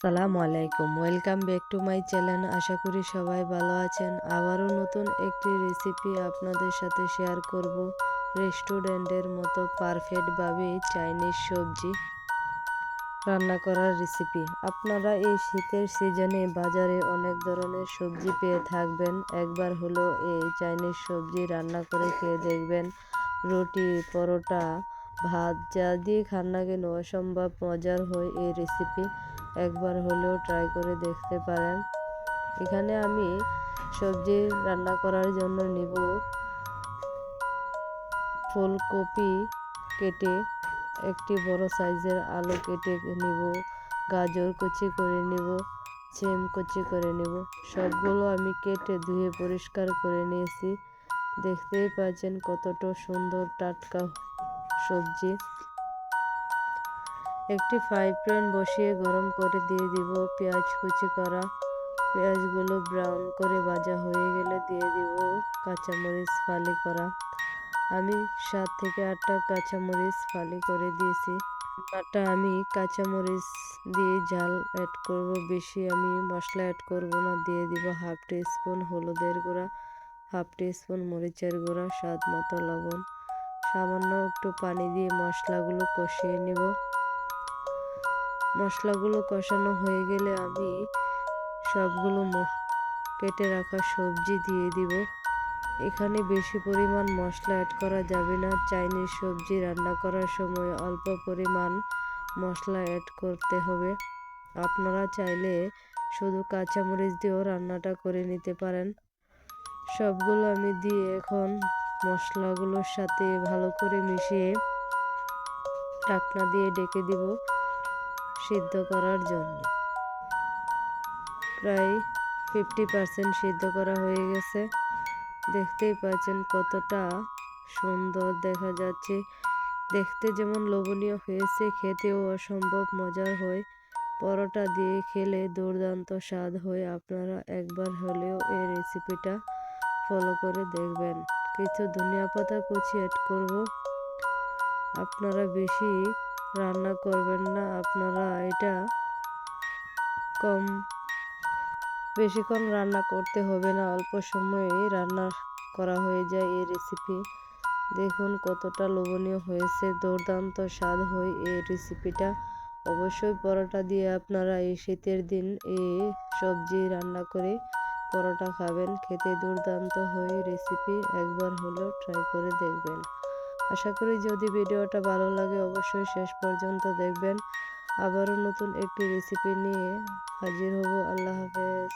সালামু আলাইকুম। Welcome back to my channel আশা করি সবাই ভালো আছেন। আবারও নতুন একটি রেসিপি আপনাদের সাথে শেয়ার করব। রেস্টুরেন্টের মতো পারফেক্টভাবে চাইনিজ সবজি রান্না করার রেসিপি আপনারা এই শীতের সিজনে বাজারে অনেক ধরনের সবজি পেয়ে থাকবেন। একবার হলো এই চাইনিজ সবজি রান্না করে খেয়ে দেখবেন। রুটি, পরোটা, ভাত, যা দিয়ে খান না কেন অসম্ভব মজার হয় এই রেসিপি একবার হলেও ট্রাই করে দেখতে পারেন। এখানে আমি সবজি রান্না করার জন্য নিব ফুলকপি কেটে, একটি বড় সাইজের আলু কেটে নিব, গাজর কুচি করে নিব সিম কুচি করে নিব। সবগুলো আমি কেটে ধুয়ে পরিষ্কার করে নিয়েছি। দেখতেই পাচ্ছেন কতটা সুন্দর টাটকা সবজি। একটি ফ্রাই প্যান বসিয়ে গরম করে দিয়ে দিব। পেঁয়াজ কুচি করা। পেঁয়াজগুলো ব্রাউন করে ভাজা হয়ে গেলে দিয়ে দিব কাঁচামরিচ ফালি করা। আমি সাত থেকে আটটা কাঁচামরিচ ফালি করে দিয়েছি। আটা আমি কাঁচামরিচ দিয়ে ঝাল অ্যাড করব। বেশি আমি মশলা অ্যাড করব না। দিয়ে দিব হাফ টি স্পুন হলুদের গুঁড়া, হাফ টি স্পুন মরিচের গুঁড়া, স্বাদ মতো লবণ। সামান্য একটু পানি দিয়ে মশলাগুলো কষিয়ে নেব। মশলাগুলো কষানো হয়ে গেলে আমি সবগুলো কেটে রাখা সবজি দিয়ে দিব। এখানে বেশি পরিমাণ মশলা অ্যাড করা যাবে না। চাইনিজ সবজি রান্না করার সময় অল্প পরিমাণ মশলা অ্যাড করতে হবে। আপনারা চাইলে শুধু কাঁচামরিচ দিয়েও রান্নাটা করে নিতে পারেন। সবগুলো আমি দিয়ে এখন মশলাগুলোর সাথে ভালো করে মিশিয়ে ঢাকনা দিয়ে ডেকে দিব। সিদ্ধ করার জন্য। প্রায় ফিফটি পারসেন্ট সিদ্ধ করা হয়ে গেছে। দেখতেই পাচ্ছেন কতটা সুন্দর দেখা যাচ্ছে। দেখতে যেমন লোভনীয় হয়েছে, খেতেও অসম্ভব মজার হয়। পরোটা দিয়ে খেলে দুর্দান্ত স্বাদ হয়। আপনারা একবার হলেও এই রেসিপিটা ফলো করে দেখবেন। কিছু ধনিয়া পাতা কুচি অ্যাড করব। আপনারা বেশি রান্না করবেন না আপনারা, এটা কম বেশিক্ষণ রান্না করতে হবে না, অল্প সময়ে রান্না করা হয়ে যায় এই রেসিপি দেখুন কতটা লোভনীয় হয়েছে, দুর্দান্ত স্বাদ হয় এই রেসিপিটা অবশ্যই পরোটা দিয়ে আপনারা এই শীতের দিন এই সবজি রান্না করে পরোটা খাবেন, খেতে দুর্দান্ত হয় রেসিপি একবার হলেও ট্রাই করে দেখবেন। আশা করি যদি ভিডিওটা ভালো লাগে অবশ্যই শেষ পর্যন্ত দেখবেন। আবারও নতুন একটি রেসিপি নিয়ে হাজির হব। আল্লাহ হাফেজ।